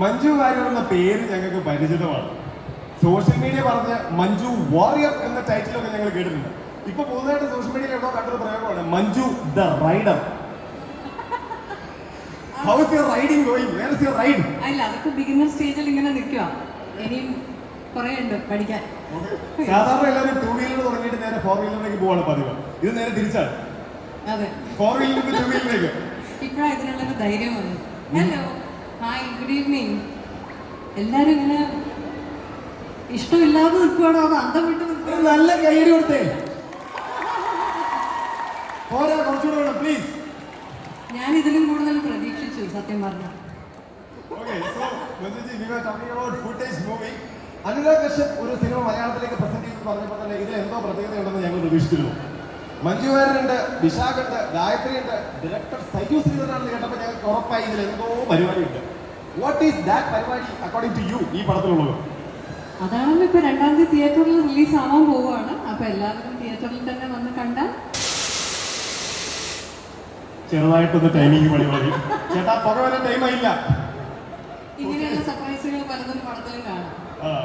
മഞ്ജു വാര്യർ എന്ന പേര് ഞങ്ങൾക്ക് പരിചിതമാണ്. സോഷ്യൽ മീഡിയ പറഞ്ഞ മഞ്ജു വാറിയർ എന്ന ടൈറ്റിലൊക്കെ ഞങ്ങൾ കേട്ടിട്ടുണ്ട്. ഇപ്പൊ പുതുതായിട്ട് സോഷ്യൽ മീഡിയയിൽ എവിടെ കണ്ടൊരു പ്രയോഗമാണ്. Manju the rider how's your riding going where is your ride അല്ല അതൊക്കെ ബിഗിനർ സ്റ്റേജിൽ ഇങ്ങനെ നിൽക്കുക ഇനിയും കുറേ ഉണ്ട് പഠിക്കാൻ. സാധാരണ എല്ലാവരും ടൂ വീലർ തുടങ്ങിയിട്ട് നേരെ ഫോർ വീലറിലേക്ക് പോവാണ് പതിവ്. ഇത് നേരെ തിരിച്ചാണ്. അതെ. ഫോർ വീലറിൽ ടൂ വീലറിലേക്ക് ഇപ്പോഴാണ് ഇതിനുള്ള ധൈര്യം വന്നു ഹലോ ഹായ് ഗുഡ് ഈവനിങ് എല്ലാരും ഇങ്ങനെ ഇഷ്ടമില്ലാതെ നിൽക്കുവാണോ അത് അന്തം വിട്ട് ഒരു നല്ല കൈയടി കൊടുത്തേ. പോരാ കുറച്ചുകൂടെ വേണം പ്ലീസ് ഞാൻ ഇതിലും കൂടുതൽ പ്രതീക്ഷിച്ചു സത്യം പറഞ്ഞു. അനുരാഗ് കശ്യപ് ഒരു സിനിമ മലയാളത്തിലേക്ക് പ്രസന്റ് ചെയ്ത് പറഞ്ഞപ്പോൾ തന്നെ ഇതിൽ എന്തോ പ്രത്യേകതയുണ്ടെന്ന് ഞങ്ങൾ പ്രതീക്ഷിച്ചിരുന്നു. മഞ്ജു വാര്യരുണ്ട് വിശാഖുണ്ട് ഗായത്രി ഉണ്ട് ഡയറക്ടർ സൈജു ശ്രീധരനാണെന്ന് കേട്ടപ്പോൾ ഞങ്ങൾക്ക് ഉറപ്പായി ഇതിൽ എന്തോ പരിപാടിയുണ്ട്. വാട്ട് ഈസ് ദാറ്റ് പരിപാടി അക്കോർഡിംഗ് ടു യു ഈ പടത്തിലുള്ളത്? അതാണ് ഇപ്പൊ രണ്ടാം തീയതി തിയേറ്ററിൽ റിലീസ് ആവാൻ പോവുകയാണ്. അപ്പൊ എല്ലാവരും തിയേറ്ററിൽ തന്നെ വന്ന് കണ്ട ചെറുതായിട്ടൊന്ന് ടൈമിങ് പണി മതി. ചേട്ടാ പുക വരെ ടൈം ആയില്ല. ഇങ്ങനെയുള്ള സർപ്രൈസുകൾ പലതും പടത്തിലും കാണാം.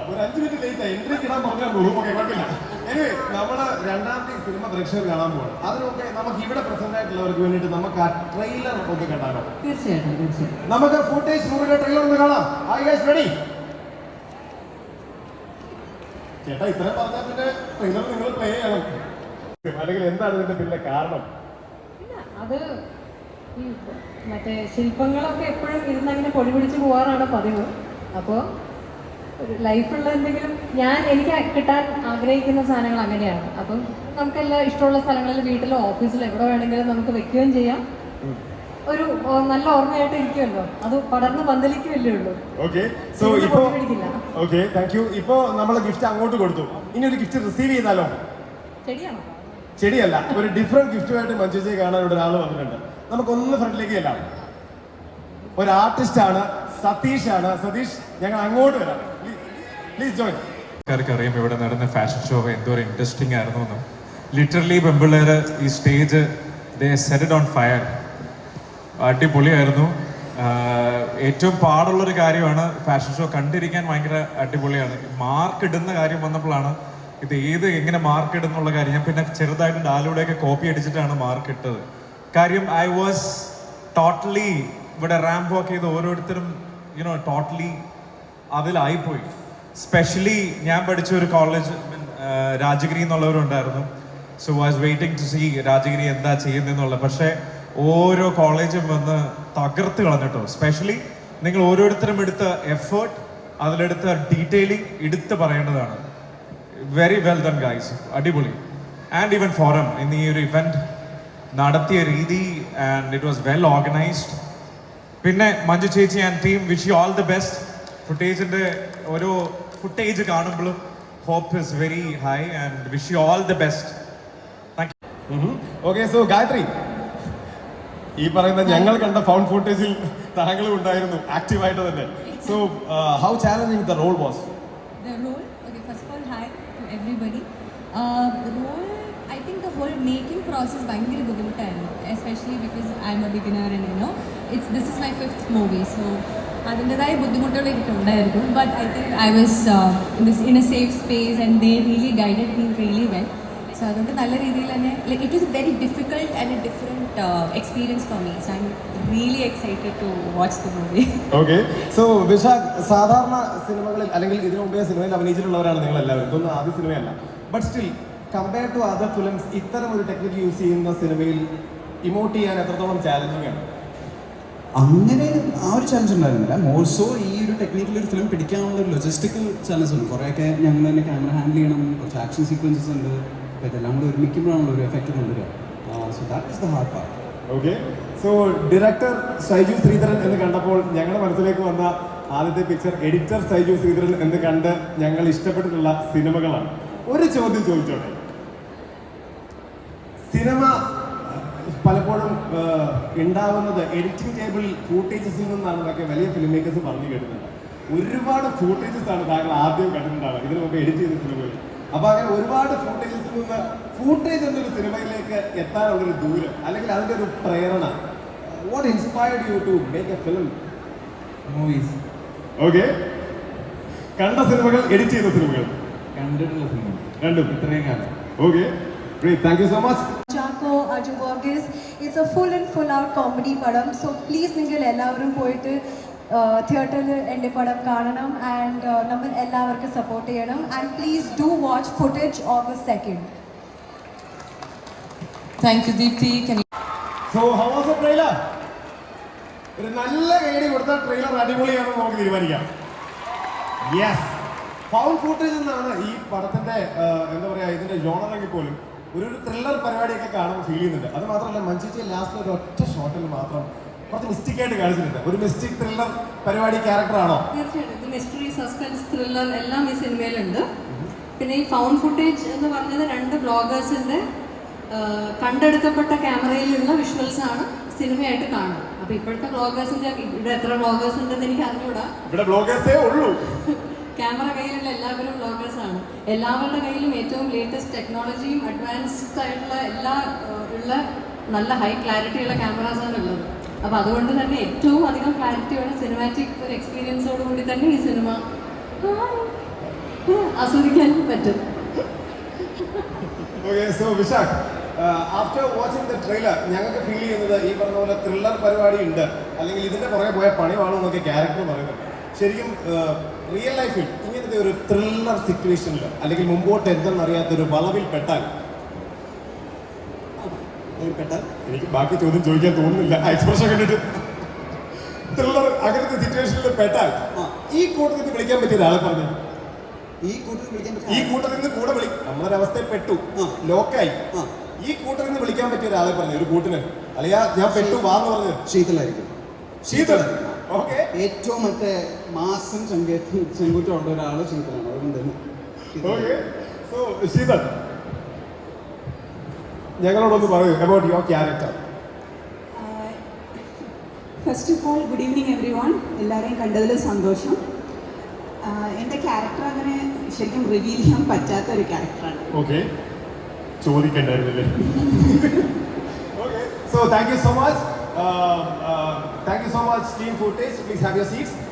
ഒരു അഞ്ച് മിനിറ്റ് ലേറ്റ് ആയി. എൻട്രി കിടാൻ പറഞ്ഞാൽ പോകും ഓക്കെ കുഴപ്പമില്ല. എനിവേ നമ്മൾ രണ്ടാമത്തെ സിനിമ പ്രേക്ഷകർ കാണാൻ പോകണം അതിനൊക്കെ നമുക്ക് ഇവിടെ പ്രസന്റ് ആയിട്ടുള്ളവർക്ക് വേണ്ടിയിട്ട് നമുക്ക് ആ ട്രെയിലർ ഒക്കെ കണ്ടാലോ? തീർച്ചയായിട്ടും തീർച്ചയായിട്ടും. നമുക്ക് ഫുട്ടേജ് മൂവിയുടെ ട്രെയിലർ ഒന്ന് കാണാം. ഐ ഗൈസ് റെഡി ചേട്ടാ ഇത്രയും പറഞ്ഞാൽ പിന്നെ ട്രെയിലർ നിങ്ങൾ പ്ലേ ചെയ്യണം. അല്ലെങ്കിൽ എന്താണ് ഇതിന്റെ പിന്നെ കാരണം? അത് മറ്റേ ശില്പങ്ങളൊക്കെ എപ്പോഴും ഇരുന്ന് അങ്ങനെ പൊടി പിടിച്ച് പോകാറാണ് പതിവ്. അപ്പോൾ ലൈഫുള്ള എന്തെങ്കിലും ഞാൻ എനിക്ക് കിട്ടാൻ ആഗ്രഹിക്കുന്ന സാധനങ്ങൾ അങ്ങനെയാണ്. അപ്പം നമുക്കെല്ലാം ഇഷ്ടമുള്ള സ്ഥലങ്ങളിൽ വീട്ടിലോ ഓഫീസിലോ എവിടെ വേണമെങ്കിലും നമുക്ക് വെക്കുകയും ചെയ്യാം. ഒരു നല്ല ഓർമ്മയായിട്ട് ഇരിക്കുമല്ലോ. അത് പടർന്ന് പന്തലിക്കുമല്ലേ ഉള്ളൂ. ഓക്കെ. സോ ഇപ്പോ. ഓക്കെ താങ്ക് യു ഇപ്പോ നമ്മൾ ഗിഫ്റ്റ് അങ്ങോട്ട് കൊടുത്തു. ഇനി ഒരു ഗിഫ്റ്റ് റിസീവ് ചെയ്താലോ? ചെടിയാണോ? ചെടിയല്ല ഒരു ഡിഫറെന്റ് ഗിഫ്റ്റുമായിട്ട് മഞ്ജുജയെ കാണാൻ ഇവിടെ ഒരാൾ വന്നിട്ടുണ്ട്. നമുക്കൊന്ന് ഫ്രണ്ടിലേക്ക് ചെല്ലാം. ഒരു ആർട്ടിസ്റ്റ് ആണ് സതീഷ് ആണ്. സതീഷ് ഞങ്ങൾ അങ്ങോട്ട് വരാം. പ്ലീസ് ആൾക്കാർക്ക് അറിയാം ഇവിടെ നടന്ന ഫാഷൻ ഷോ എന്തോ ഇൻട്രസ്റ്റിംഗ് ആയിരുന്നു എന്നും. ലിറ്ററലി പെമ്പിള്ളേർ ഈ stage they set it on fire അടിപൊളിയായിരുന്നു. ഏറ്റവും പാടുള്ളൊരു കാര്യമാണ് ഫാഷൻ ഷോ കണ്ടിരിക്കാൻ ഭയങ്കര അടിപൊളിയാണ്. മാർക്ക് ഇടുന്ന കാര്യം വന്നപ്പോഴാണ് ഇത് ഏത് എങ്ങനെ മാർക്ക് ഇടുന്നുള്ള കാര്യം. ഞാൻ പിന്നെ ചെറുതായിട്ട് ഡാലൂടെയൊക്കെ കോപ്പി അടിച്ചിട്ടാണ് മാർക്ക് ഇട്ടത്. കാര്യം ഐ വാസ് ടോട്ടലി ഇവിടെ റാമ്പ് വാക്ക് ചെയ്ത് ഓരോരുത്തരും യുനോ ടോട്ടലി അതിലായിപ്പോയി. സ്പെഷ്യലി ഞാൻ പഠിച്ച ഒരു college Rajagiri എന്നുള്ളവരുണ്ടായിരുന്നു. So was waiting to see Rajagiri എന്താ ചെയ്യുന്നെന്നുള്ള. പക്ഷേ ഓരോ കോളേജും വന്ന് തകർത്ത് കളഞ്ഞിട്ടോ. സ്പെഷ്യലി നിങ്ങൾ ഓരോരുത്തരും എടുത്ത എഫേർട്ട് അതിലെടുത്ത ഡീറ്റെയിലിംഗ് എടുത്ത് പറയേണ്ടതാണ്. വെരി വെൽ ഡൺ ഗൈസ് അടിപൊളി. ആൻഡ് ഈവൻ ഫോറം ഇന്ന് ഈ ഒരു ഇവന്റ് നടത്തിയ രീതി and it was well organised പിന്നെ മഞ്ജു ചേച്ചി and team wish you all the best ഫുട്ടേജിന്റെ ഓരോ ഫുട്ടേജ് കാണുമ്പോഴും hope is very high and wish you all the best thank you okay so Gayathri ഈ പറയുന്ന ഞങ്ങൾ കണ്ട ഫൗണ്ട് ഫുട്ടേജിൽ താങ്കളും ഉണ്ടായിരുന്നു ആക്റ്റീവായിട്ട് തന്നെ. So how challenging the role was The role, okay, first of all, hi to everybody. Uh, the role, I think the whole making process ഭയങ്കര ബുദ്ധിമുട്ടായിരുന്നു especially because I'm a beginner and you know it's this is my fifth movie so അതിന്റെതായ ബുദ്ധിമുട്ടുകൾ എനിക്കുണ്ടായിരുന്നു. But I think I was in a safe space and they really guided me really well so അതുകൊണ്ട് നല്ല രീതിയിൽ തന്നെ like it is very difficult and a different experience for me so I really excited to watch the movie okay so Vishakh സാധാരണ സിനിമകളിൽ അല്ലെങ്കിൽ ഇതിനു മുമ്പേ സിനിമയിൽ അഭിനയിച്ചിട്ടുള്ളവരാണ് നിങ്ങൾ എല്ലാവരും ഇതൊന്നും ആദ്യ സിനിമയല്ല. But still compare to other films ഇത്തരം ഒരു ടെക്നിക്ക് യൂസ് ചെയ്യുന്ന സിനിമയിൽ ഇമോട്ട് ചെയ്യാൻ എത്രത്തോളം ചാലഞ്ചിങ് ആണ്? അങ്ങനെ ആ ഒരു ചലഞ്ച് ഉണ്ടായിരുന്നില്ല. മോൾസോ ഈ ഒരു ടെക്നിക്കൽ ഒരു ഫിലിം പിടിക്കാനുള്ള ഒരു ലൊജിസ്റ്റിക്കൽ ചലഞ്ച് ഉണ്ട്. കുറേയൊക്കെ ഞങ്ങൾ തന്നെ ക്യാമറ ഹാൻഡിൽ ചെയ്യണം. കുറച്ച് ആക്ഷൻ സീക്വൻസസ് ഉണ്ട്. അപ്പോൾ ഇതെല്ലാം കൂടെ ഒരുമിക്കുമ്പോഴാണല്ലോ ഒരു എഫക്റ്റ് കൊണ്ടുവരിക. So that is the hard part okay so director Saiju Sreedharan എന്ന് കണ്ടപ്പോൾ ഞങ്ങളുടെ മനസ്സിലേക്ക് വന്ന ആദ്യത്തെ പിക്ചർ എഡിറ്റർ സൈജു ശ്രീധരൻ എന്ന് കണ്ട് ഞങ്ങൾ ഇഷ്ടപ്പെട്ടിട്ടുള്ള സിനിമകളാണ്. ഒരു ചോദ്യം ചോദിച്ചോട്ടെ? സിനിമ പലപ്പോഴും ഉണ്ടാവുന്നത് എഡിറ്റിംഗ് ടേബിളിൽ ഫൂട്ടേജസിൽ നിന്നാണെന്നൊക്കെ വലിയ ഫിലിം മേക്കേഴ്സ് പറഞ്ഞു കേട്ടിട്ടുണ്ട്. ഒരുപാട് ഫൂട്ടേജസ് ആണ് താങ്കൾ ആദ്യം കണ്ടിട്ടുണ്ടാവുക. ഇതിനു മുമ്പ് എഡിറ്റ് ചെയ്ത സിനിമകൾ അപ്പൊ അങ്ങനെ ഒരുപാട് ഫൂട്ടേജസിൽ നിന്ന് ഫൂട്ടേജ് എന്നൊരു സിനിമയിലേക്ക് എത്താനുള്ളൊരു ദൂരം അല്ലെങ്കിൽ അതിന്റെ ഒരു പ്രേരണ. What inspired you to make a film movies okay കണ്ട സിനിമകൾ എഡിറ്റ് ചെയ്ത സിനിമകൾ കണ്ടിട്ടുള്ള സിനിമകൾ രണ്ടും. ഇത്രയും കാലം. Okay great thank you so much Jacko Aju Varghese it's a full and full out comedy പടം സോ പ്ലീസ് നിങ്ങൾ എല്ലാവരും പോയിട്ട് തിയേറ്ററിൽ എന്റെ പടം കാണണം ആൻഡ് നമ്മൾ എല്ലാവർക്കും സപ്പോർട്ട് ചെയ്യണം and please do watch footage August second thank you Deepthi so how was the trailer ഒരു നല്ല കൈയടി കൊടുത്ത ട്രെയിലർ അടിപൊളിയാണെന്ന് നമുക്ക് തീരുമാനിക്കാം. യെസ് ഫൗണ്ട് ഫുട്ടേജ് എന്നാണ് ഈ പടത്തിന്റെ എന്താ പറയാ ഇതിന്റെ ജോണറെങ്കിൽ പോലും ഒരു ഒരു ത്രില്ലർ പരിപാടിയൊക്കെ കാണുമ്പോൾ ഫീൽ ചെയ്യുന്നുണ്ട്. അത് മാത്രമല്ല മഞ്ചേച്ചി ലാസ്റ്റിൽ ഒരു ഒറ്റ ഷോട്ടിൽ മാത്രം കുറച്ച് മിസ്റ്റേക്ക് ആയിട്ട് കാണിച്ചിട്ടുണ്ട്. ഒരു മിസ്റ്റേക്ക് ത്രില്ലർ പരിപാടി ക്യാരക്ടറാണോ തീർച്ചയായിട്ടും. മിസ്റ്ററി സസ്പെൻസ് ത്രില്ലർ എല്ലാം ഈ സിനിമയിലുണ്ട്. പിന്നെ ഈ ഫൗണ്ട് ഫുട്ടേജ് എന്ന് പറഞ്ഞത് രണ്ട് ബ്ലോഗേഴ്സിന്റെ കണ്ടെടുക്കപ്പെട്ട ക്യാമറയിലുള്ള വിഷ്വൽസ് ആണ് സിനിമയായിട്ട് കാണുന്നത്. അപ്പൊ ഇപ്പോഴത്തെ ബ്ലോഗേഴ്സിന്റെ ഇവിടെ എത്ര ബ്ലോഗേഴ്സ് ഉണ്ടെന്ന് എനിക്ക് അറിഞ്ഞൂടാ. ഇവിടെ ബ്ലോഗേഴ്സേ ഉള്ളൂ. ക്യാമറ കയ്യിലുള്ള എല്ലാവരും ബ്ലോഗേഴ്സ് ആണ്. എല്ലാവരുടെ കയ്യിലും ഏറ്റവും ലേറ്റസ്റ്റ് ടെക്നോളജിയും അഡ്വാൻസ്ഡ് ആയിട്ടുള്ള എല്ലാ ഉള്ള നല്ല ഹൈ ക്ലാരിറ്റി ഉള്ള ക്യാമറാസ് ആണ് ഉള്ളത്. അപ്പോൾ അതുകൊണ്ട് തന്നെ ഏറ്റവും അധികം ക്ലാരിറ്റിയുള്ള സിനിമാറ്റിക് ഒരു എക്സ്പീരിയൻസോട് കൂടി തന്നെ ഈ സിനിമ ആസ്വദിക്കാനും പറ്റും. ആഫ്റ്റർ വാച്ചിങ് ദ ട്രെയിലർ ഞങ്ങൾക്ക് ഫീൽ ചെയ്യുന്നത് ഈ പറഞ്ഞ പോലെ ത്രില്ലർ പരിപാടി ഉണ്ട്. അല്ലെങ്കിൽ ഇതിന്റെ പുറകെ പോയ പണി എന്നൊക്കെ ക്യാരക്ടർ പറയുന്നത് ശരിക്കും റിയൽ ലൈഫിൽ ഇങ്ങനത്തെ ഒരു ത്രില്ലർ സിറ്റുവേഷനിൽ അല്ലെങ്കിൽ മുമ്പോട്ട് എന്തെന്നറിയാത്ത ഒരു വളവിൽ പെട്ടാൽ. പെട്ടാൽ? എനിക്ക് ബാക്കി ചോദ്യം ചോദിക്കാൻ തോന്നുന്നില്ല. എക്സ്പ്രഷൻ കണ്ടിട്ട്. ത്രില്ലർ അങ്ങനത്തെ സിറ്റുവേഷനിൽ പെട്ടാൽ. ഈ കൂട്ടത്തിൽ വിളിക്കാൻ പറ്റിയ ഒരാളെ പറഞ്ഞു. ഈ കൂട്ടത്തിൽ വിളിക്കാൻ ഈ കൂട്ടത്തിൽ നിന്ന് കൂടെ വിളി. നമ്മളൊരവസ്ഥയിൽ പെട്ടു. ലോക്കായി. ഈ കൂട്ടത്തിൽ നിന്ന് വിളിക്കാൻ പറ്റിയ ഒരാളെ പറഞ്ഞു. ഒരു കൂട്ടിന്. അല്ലയാ ഞാൻ പെട്ടു വാന്ന് പറഞ്ഞു. ശീതളായിരിക്കും. ശീതളായിരിക്കും ഏറ്റവും മറ്റേ മാസം ചെങ്കേറ്റും ചെങ്കുറ്റം ഉള്ള ഒരാൾ ശീതനാണ് അതുകൊണ്ട് തന്നെ ഞങ്ങളോടൊന്ന് പറയൂ. About your character first of all good evening everyone എല്ലാവരെയും കണ്ടതിൽ സന്തോഷം. ആഹ് എന്റെ ക്യാരക്ടർ അങ്ങനെ ശരിക്കും റിവീൽ ചെയ്യാൻ പറ്റാത്ത ഒരു ക്യാരക്ടറാണ് okay ചോദിക്കണ്ടായിരുന്നില്ലേ? Okay so thank you so much um, uh, thank you so much, team footage. Please have your seats.